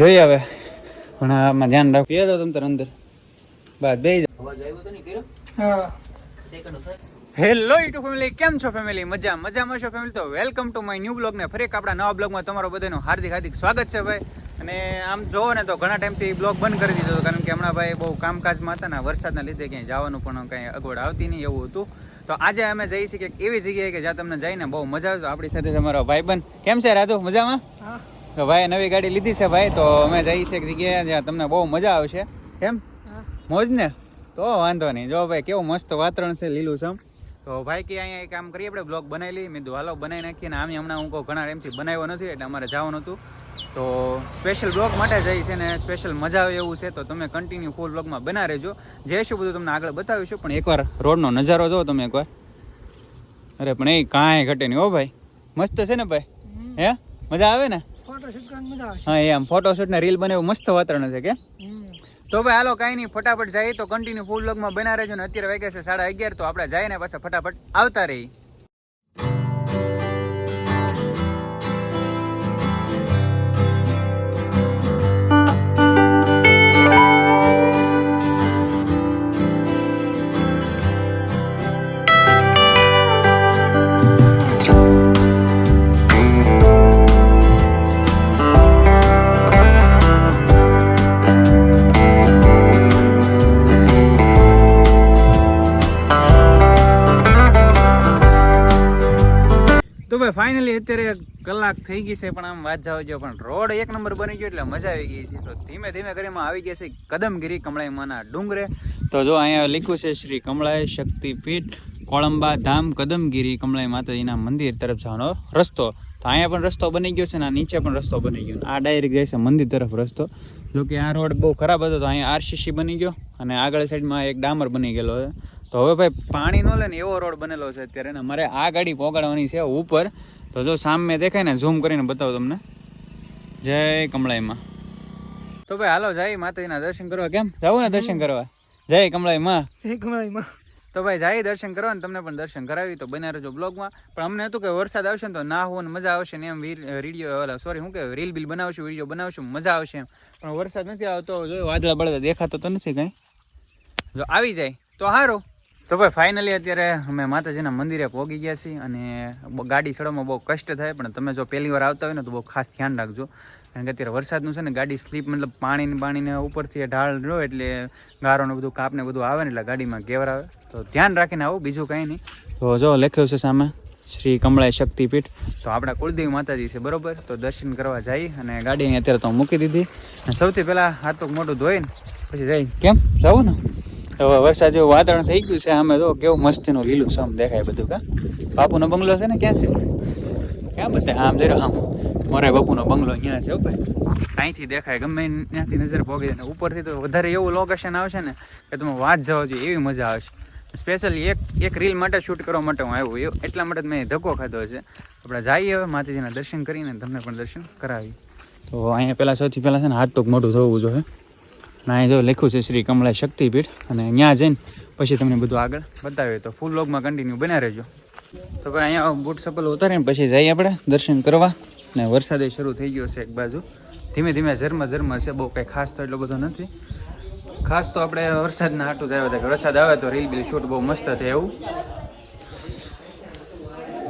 જોઈએ હવે. પણ આમાં ધ્યાન રાખો પીએ તો તમ તાર અંદર. બસ બે હેલો યુટ્યુબ ફેમિલી કેમ છો ફેમિલી મજા મજામાં છો ફેમિલી તો welcome to my new blog ને ફરી એક આપણા નવા બ્લોગમાં તમારો બધાનું હાર્દિક હાર્દિક સ્વાગત છે ભાઈ. અને આમ જોવો ને તો ઘણા ટાઈમથી બ્લોગ બંધ કરી દીધો હતો કારણ કે હમણાં ભાઈ બહુ કામકાજમાં હતા ને વરસાદના લીધે ક્યાંય જવાનું પણ કંઈ અગવડ આવતી નહીં એવું હતું. તો આજે અમે જઈ છીએ કે એવી જગ્યાએ કે જ્યાં તમને જઈને બહુ મજા આવે આપણી સાથે તમારો ભાઈબંધ. કેમ છે રાધુ? મજામાં? ભાઈ નવી ગાડી લીધી છે ભાઈ તો અમે જઈએ છીએ જગ્યાએ જ્યાં તમને બહુ મજા આવશે. કેમ મોજ ને તો વાંધો નહીં. જો ભાઈ કેવું મસ્ત વાતાવરણ છે લીલું સમ તો ભાઈ કે અહીંયા એક કામ કરીએ આપણે બ્લોગ બનાવી લઈએ. મેં હાલો બનાવી નાખીએ. ને આમ હમણાં હું કહું ઘણા ટાઈમથી બનાવ્યો નથી એટલે અમારે જવાનું હતું. તો સ્પેશિયલ બ્લોગ માટે જઈ છે ને સ્પેશિયલ મજા આવે એવું છે. તો તમે કન્ટિન્યુ ફૂલ બ્લોગમાં બના રહેજો. જે શું બધું તમને આગળ બતાવીશું. પણ એકવાર રોડનો નજારો જો તમે એકવાર. અરે પણ એ કાંઈ ઘટે નહીં હો ભાઈ. મસ્ત છે ને ભાઈ? હે? મજા આવે ને? હા એમ. ફોટોશૂટ ને રીલ બનાવ્યું મસ્ત વાતાવરણ છે કે? તો ભાઈ હાલો કાંઈ નહીં. ફટાફટ જાય તો કન્ટિન્યુ ફૂલ લોગમાં બના રહેજો ને અત્યારે વાગ્યા છે સાડા અગિયાર તો આપણે જાય ને પાછા ફટાફટ આવતા રહી ફાઇનલી અત્યારે કલાક થઈ ગઈ છે પણ આમ વાત જાવ જો, પણ રોડ એક નંબર બની ગયો એટલે મજા આવી ગઈ છે. તો ધીમે ધીમે કરીને આવી ગયા છે કદમગીરી કમળાઈ ડુંગરે. તો જો અહીંયા લખ્યું છે શ્રી કમળાઈ શક્તિપીઠ, કોળંબા ધામ, કદમગીરી કમળાઈ માતાજીના મંદિર તરફ જવાનો રસ્તો. તો અહીંયા પણ રસ્તો બની ગયો છે ને આ નીચે પણ રસ્તો બની ગયો. આ ડાયરેક્ટ જાય છે મંદિર તરફ રસ્તો. જો કે આ રોડ બહુ ખરાબ હતો તો અહીંયા આરસીસી બની ગયો અને આગળ સાઈડમાં એક ડામર બની ગયેલો છે. તો હવે ભાઈ પાણી નો લે ને એવો રોડ બનેલો છે અત્યારે ને મારે આ ગાડી પહોંચાડવાની છે ઉપર. તો જો સામે દેખાય ને ઝૂમ કરીને બતાવું તમને. જય કમળાઈમાં. તો ભાઈ હાલો જય માતાજીના દર્શન કરવા. કેમ? જવું ને દર્શન કરવા. જય કમળાઈમાં. જય કમળાઈમાં. તો ભાઈ જાય દર્શન કરવા ને તમને પણ દર્શન કરાવી. તો બન્યા રહેજો બ્લોગમાં પણ અમને હતું કે વરસાદ આવશે ને તો ના હોવાની ને મજા આવશે ને એમ રીડિયો ઓલા સોરી શું કે રીલ બિલ બનાવશું વીડિયો બનાવશું મજા આવશે એમ. પણ વરસાદ નથી આવતો જો વાદળા બળદા દેખાતો તો નથી કાંઈ. જો આવી જાય તો સારું તો ભાઈ ફાઇનલી અત્યારે અમે માતાજીના મંદિરે પહોંચી ગયા છીએ અને ગાડી ચડવામાં બહુ કષ્ટ થાય, પણ તમે જો પહેલી વાર આવતા હોય ને તો બહુ ખાસ ધ્યાન રાખજો. કારણ કે અત્યારે વરસાદનું છે ને, ગાડી સ્લીપ મતલબ પાણીને પાણીને ઉપરથી ઢાળ રહ્યો એટલે ગારોને બધું કાપને બધું આવે ને એટલે ગાડીમાં ઘેવર આવે. તો ધ્યાન રાખીને આવું, બીજું કાંઈ નહીં. તો જો, લખ્યું છે સામે, શ્રી કમળાઈ શક્તિપીઠ. તો આપણા કુળદેવી માતાજી છે, બરોબર? તો દર્શન કરવા જઈ અને ગાડી અત્યારે તો મૂકી દીધી. સૌથી પહેલાં હાથ પગ મોટું ધોઈને પછી જઈ. કેમ? જવું ને. હવે વરસાદ જેવું વાતાવરણ થઈ ગયું છે, આમે તો કેવું મસ્તીનું લીલું સમ દેખાય બધું કા. બાપુનો બંગલો છે ને, ક્યાં છે? ક્યાં બધા? આમ જરો આમ. મારા બાપુનો બંગલો અહીંયા છે ભાઈ. અહીંથી દેખાય ગમે ત્યાંથી નજર પોગી અને ઉપરથી તો વધારે એવું લોકેશન આવશે ને કે તમે વાત જવા જોઈએ, એવી મજા આવશે. સ્પેશિયલી એક એક રીલ માટે શૂટ કરવા માટે હું આવ્યો. એટલા માટે જ મેં ધક્કો ખાધો છે. આપણે જઈએ હવે માતાજીના દર્શન કરીને તમને પણ દર્શન કરાવી તો અહીંયા પહેલાં સૌથી પહેલાં છે ને, હાથ પગ મોટું થવું જોઈએ. અને અહીં જો લખ્યું છે શ્રી કમળા શક્તિપીઠ. અને ત્યાં જઈને પછી તમને બધું આગળ બતાવ્યું તો ફૂલ લોગમાં કન્ટિન્યુ બના રહેજો. તો ભાઈ, અહીંયા બૂટ ચપ્પલ ઉતારીને પછી જઈએ આપણે દર્શન કરવા. ને વરસાદે શરૂ થઈ ગયો છે એક બાજુ. ધીમે ધીમે ઝરમર ઝરમર છે, બહુ કંઈ ખાસ તો એટલો બધો નથી. ખાસ તો આપણે વરસાદના હાટું જ આવ્યા હતા વરસાદ આવે તો રીલ બિલ શૂટ બહુ મસ્ત થાય એવું.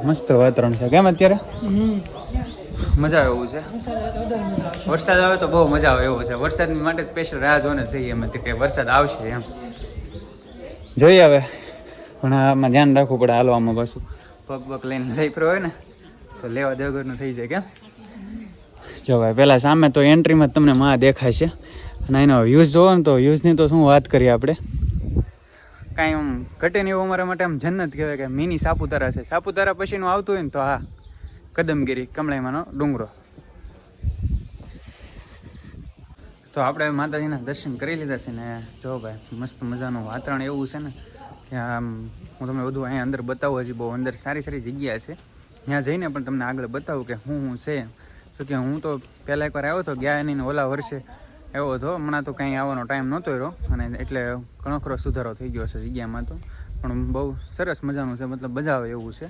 મસ્ત વાતાવરણ છે. કેમ અત્યારે? મજા આવે એવું છે? વરસાદ આવે તો બહુ મજા આવે એવું છે. વરસાદની માટે સ્પેશિયલ રાહ જોઈને જઈએ અમે કે વરસાદ આવશે એમ. જોઈએ હવે. પણ આમાં ધ્યાન રાખવું પડે હાલવામાં પાછું. પગ પગ લઈને લઈ પડ્યો હોય ને, તો લેવા દેવગરનું થઈ જાય કેમ? જો ભાઈ પહેલાં સામે તો એન્ટ્રીમાં તમને માં દેખાશે અને એનો વ્યૂઝ જોવો ને તો વ્યૂઝની તો શું વાત કરીએ આપણે? કાંઈ આમ ઘટે નહીં એવું અમારા માટે. આમ જન્નત કહેવાય કે મિની સાપુતારા છે. સાપુતારા પછીનું આવતું હોય ને તો હા. કદમગીરી, કમળાઈમાંનો ડુંગરો. તો આપણે માતાજીના દર્શન કરી લીધા છે ને, જો ભાઈ, મસ્ત મજાનું વાતાવરણ એવું છે ને, કે આમ હું તમને બધું અહીંયા અંદર બતાવું, હજી બહુ અંદર સારી સારી જગ્યા છે. ત્યાં જઈને પણ તમને આગળ બતાવું કે હું હું છે. તો કે હું તો પહેલાં એકવાર આવ્યો હતો ગયા નહીં ઓલા વર્ષે એવો હતો, હમણાં તો કંઈ આવવાનો ટાઈમ નહોતો રહ્યો, અને એટલે ઘણો ખરો સુધારો થઈ ગયો છે જગ્યામાં તો. પણ બહુ સરસ મજાનું છે, મતલબ મજા આવે એવું છે.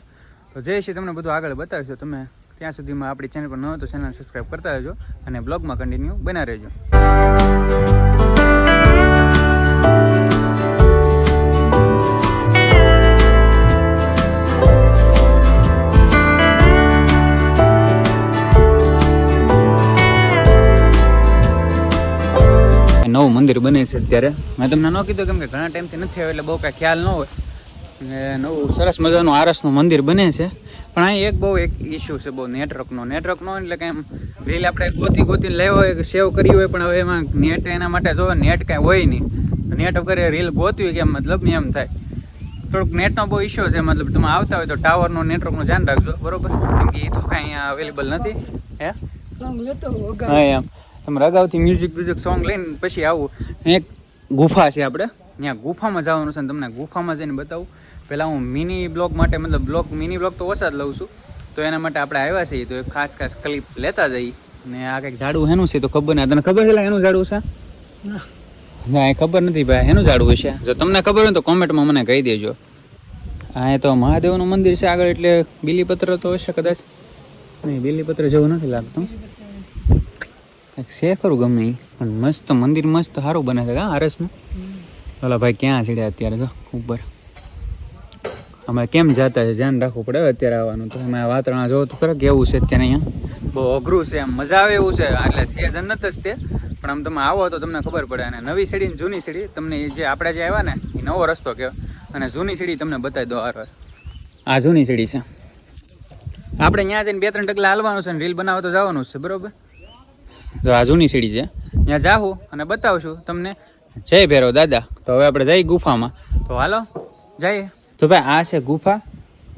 તો જય શ્રી તમને બધું આગળ બતાવીશું. તમે ત્યાં સુધીમાં આપણી ચેનલ પર ન હોય તો ચેનલ સબસ્ક્રાઈબ કરતા રહેજો અને બ્લોગમાં કન્ટિન્યુ બના રહેજો. નવું મંદિર બને છે અત્યારે. મેં તમને ન કીધું કેમ કે ઘણા ટાઈમથી નથી આવ્યો એટલે બહુ કાંઈ ખ્યાલ ન હોય. નવું સરસ મજાનું આરસનું મંદિર બને છે. પણ અહીં એક બહુ એક ઇસ્યુ છે બહુ નેટવર્કનો નેટવર્કનો એટલે કે એમ રીલ આપણે ગોતી ગોતીને લેવો હોય કે સેવ કરી હોય પણ હવે એમાં નેટ એના માટે જો નેટ કાંઈ હોય નહીં. નેટ વગર રીલ ગોતવી કે મતલબ એમ થાય. થોડુંક નેટનો બહુ ઇસ્યુ છે મતલબ તમે આવતા હોય તો ટાવરનો નેટવર્કનું ધ્યાન રાખજો બરોબર? કેમ કે એ તો કાંઈ અહીંયા અવેલેબલ નથી. હે? સોંગ લેતો હા એમ. તમારે અગાઉથી મ્યુઝિક મ્યુઝિક સોંગ લઈને પછી આવું. એક ગુફા છે આપણે. ત્યાં ગુફામાં જવાનું છે તમને ગુફામાં જઈને બતાવું. પહેલાં હું મિની બ્લોગ માટે મતલબ બ્લોગ મિની બ્લોગ તો ઓછા જ લઉં છું. તો એના માટે આપણે આવ્યા છીએ તો એક ખાસ ખાસ ક્લિપ લેતા જઈએ. ને આ કંઈક ઝાડું હેનું છે તો ખબર નહીં. તને ખબર છે એનું ઝાડું છે? ના. એ ખબર નથી ભાઈ. એનું ઝાડું હશે જો તમને ખબર હોય તો કોમેન્ટમાં મને કહી દેજો. હા એ તો મહાદેવનું મંદિર છે આગળ એટલે બીલીપત્ર તો હશે કદાચ. નહીં બીલીપત્ર જેવું નથી લાગતું. કંઈક છે ખરું ગમે. પણ મસ્ત મંદિર મસ્ત સારું બને છે હા આરસનું. ઓલા ભાઈ ક્યાં ચડ્યા અત્યારે તો ઉપર. અમે કેમ જતા છે? ધ્યાન રાખવું પડે અત્યારે આવવાનું. તો અમે વાતરણા જોવો તો ખરા કેવું છે અત્યારે અહીંયા? બહુ અઘરું છે એમ. મજા આવે એવું છે. એટલે નથી જ તે. પણ આમ તમે આવો તો તમને ખબર પડે. અને નવી સીડી ને જૂની સીડી તમને જે આપણે જે આવ્યા ને એ નવો રસ્તો કહેવાય અને જૂની સીડી તમને બતાવી દો આ આ જૂની સીડી છે. આપણે ત્યાં જઈને બે ત્રણ ટકલા હાલવાનું છે ને રીલ બનાવવા તો જવાનું છે બરોબર? તો આ જૂની સીડી છે. ત્યાં જાહું અને બતાવશું તમને. જય ભેરો દાદા. તો હવે આપણે જઈ ગુફામાં. તો હાલો જઈએ. તો ભાઈ આ છે ગુફા.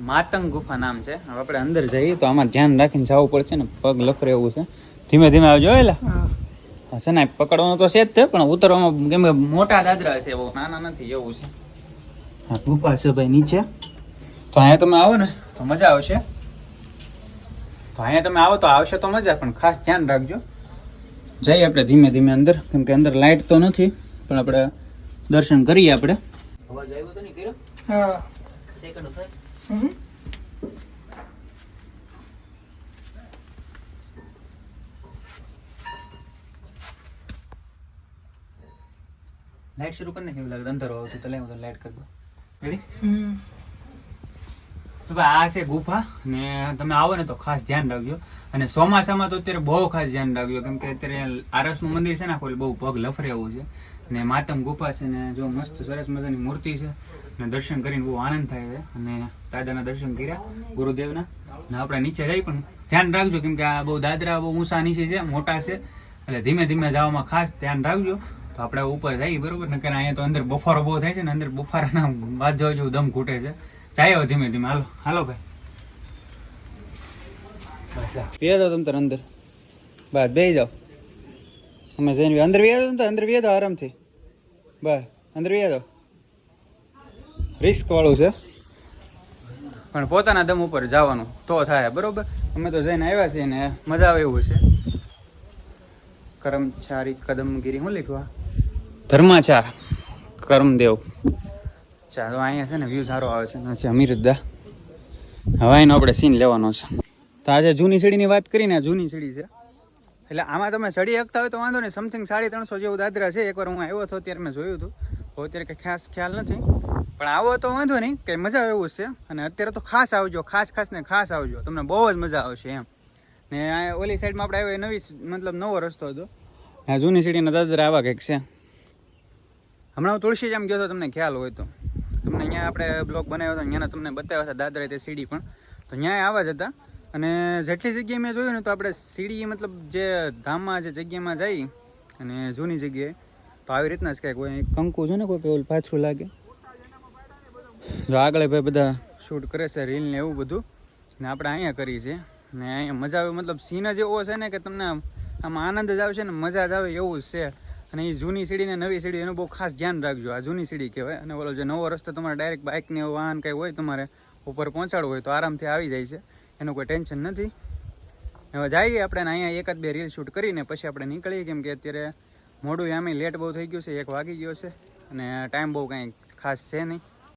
માતંગ ગુફા નામ છે. હવે આપણે અંદર જઈએ તો આમાં ધ્યાન રાખીને જવું પડશે ને. પગ લફરે એવું છે. ધીમે ધીમે આવજો એલા. છે ને પકડવાનું તો છે જ તે પણ ઉતરવામાં કેમ કે મોટા દાદરા છે બહુ નાના નથી એવું છે. હા ગુફા છે ભાઈ નીચે. તો અહીંયા તમે આવો ને તો મજા આવશે. તો અહીંયા તમે આવો તો આવશે તો મજા પણ ખાસ ધ્યાન રાખજો. જઈએ આપણે ધીમે ધીમે અંદર કેમ કે અંદર લાઇટ તો નથી પણ આપણે દર્શન કરીએ આપણે. અવાજ આવ્યો તો નહીં કર્યો? હમ. શરૂ કરીને કેવું લાગે અંધારો આવતું તો લે લાઈટ કરી દો રેડી તો ભાઈ આ છે ગુફા ને તમે આવો ને તો ખાસ ધ્યાન રાખજો. અને ચોમાસામાં તો અત્યારે બહુ ખાસ ધ્યાન રાખજો કેમ કે અત્યારે આરસનું મંદિર છે ને આખું બહુ પગ લફરે એવું છે. ને માતમ ગુફા છે ને જો મસ્ત સરસ મજાની મૂર્તિ છે. ને દર્શન કરીને બહુ આનંદ થાય છે. અને દાદાના દર્શન કર્યા ગુરુદેવના. ને આપણે નીચે જઈ પણ ધ્યાન રાખજો, કેમ કે આ બહુ દાદરા, બહુ ઊંચા નીચે છે, મોટા છે. એટલે ધીમે ધીમે જવામાં ખાસ ધ્યાન રાખજો. તો આપણે ઉપર જઈએ, બરોબર? ને કારણ અહીંયા તો અંદર બફારો બહુ થાય છે ને અંદર બફારાના વાત જવા જેવું દમ ઘૂટે છે. જાય ધીમે ધીમે. હાલો હાલો ભાઈ. બે જાઓ તમે અંદર. બસ બે જાઓ. અમે જઈને અંદર બે જાઓ અંદર બે આરામથી. બસ, અંદર બે જાઓ. રિસ્ક વાળું છે? પણ પોતાના દમ ઉપર જવાનું તો થાય બરોબર? અમે તો જઈને આવ્યા છીએ ને મજા આવે એવું છે કર્મચારી કદમગીરી શું લીખવા? ધર્માચાર કર્મદેવ. ચાલો અહીંયા છે ને વ્યૂ સારો આવે છે. છે અમીરદા હવે એનો આપણે સીન લેવાનો છે. તો આજે જૂની સીડીની વાત કરીને જૂની સીડી છે. એટલે આમાં તમે સડી શકતા હોય તો વાંધો નહીં. સમથિંગ સાડી ત્રણસો જેવું દાદરા છે. એકવાર હું આવ્યો હતો ત્યારે મેં જોયું હતું. અત્યારે કંઈ ખાસ ખ્યાલ નથી. પણ આવો તો વાંધો નહીં કંઈ મજા આવે એવું છે. અને અત્યારે તો ખાસ આવજો, ખાસ ખાસ ને ખાસ આવજો. તમને બહુ જ મજા આવશે એમ. ને ઓલી સાઈડમાં આપણે આવ્યો એ નવી મતલબ નવો રસ્તો હતો. આ જૂની સીડીના દાદરા આવા કંઈક છે. હમણાં હું તુલસી જેમ ગયો હતો, તમને ખ્યાલ હોય તો. તમને અહીંયા આપણે બ્લોગ બનાવ્યો હતો અહીંયાના તમને બતાવ્યા હતા દાદરા તે સીડી પણ. તો ત્યાં આવા જ હતા. અને જેટલી જગ્યાએ મેં જોયું ને, તો આપણે સીડી મતલબ જે ધામમાં, જે જગ્યામાં જઈ અને જૂની જગ્યાએ, તો આવી રીતના જ કંઈક કોઈ કંકુ છે ને કોઈ પાછું લાગે. જો આગળ ભાઈ બધા શૂટ કરે છે રીલ ને એવું બધું. ને આપણે અહીંયા કરી છે. ને અહીંયા મજા આવે, મતલબ સીન જ એવો છે ને કે તમને આમાં આનંદ જ આવશે ને મજા જ આવે એવું જ છે. અને એ જૂની સીડી ને નવી સીડી એનું બહુ ખાસ ધ્યાન રાખજો. આ જૂની સીડી કહેવાય. અને ઓલો જે નવો રસ્તો તમારે ડાયરેક્ટ બાઇક ને વાહન કંઈ હોય તમારે ઉપર પહોંચાડવું હોય તો આરામથી આવી જાય છે. એનું કોઈ ટેન્શન નથી. હવે જઈએ આપણે અહીંયા એકાદ બે રીલ શૂટ કરીને પછી આપણે નીકળીએ. કેમ કે અત્યારે મોડું આમે લેટ બહુ થઈ ગયું છે, એક વાગી ગયો છે. અને ટાઈમ બહુ કાંઈ ખાસ છે નહીં.